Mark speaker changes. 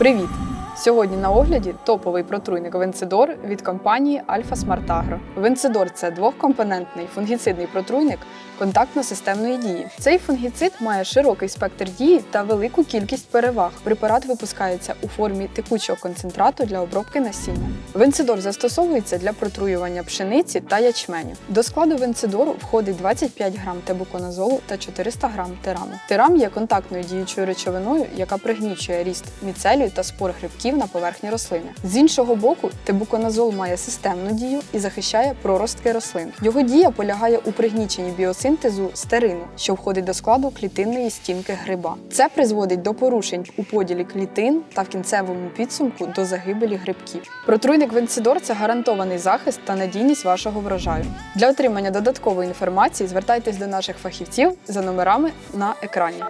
Speaker 1: Привіт! Сьогодні на огляді топовий протруйник Венцидор від компанії Альфа Смарт Агро. Венцидор це двохкомпонентний фунгіцидний протруйник контактно-системної дії. Цей фунгіцид має широкий спектр дії та велику кількість переваг. Препарат випускається у формі текучого концентрату для обробки насіння. Венцидор застосовується для протруювання пшениці та ячменю. До складу венцидору входить 25 грам тебуконазолу та 400 грам тераму. Терам є контактною діючою речовиною, яка пригнічує ріст міцелію та спор грибків на поверхні рослини. З іншого боку, тебуконазол має системну дію і захищає проростки рослин. Його дія полягає у пригніченні біосинтезу стерину, що входить до складу клітинної стінки гриба. Це призводить до порушень у поділі клітин та в кінцевому підсумку до загибелі грибків. Протруйник Венцидор це гарантований захист та надійність вашого врожаю. Для отримання додаткової інформації звертайтесь до наших фахівців за номерами на екрані.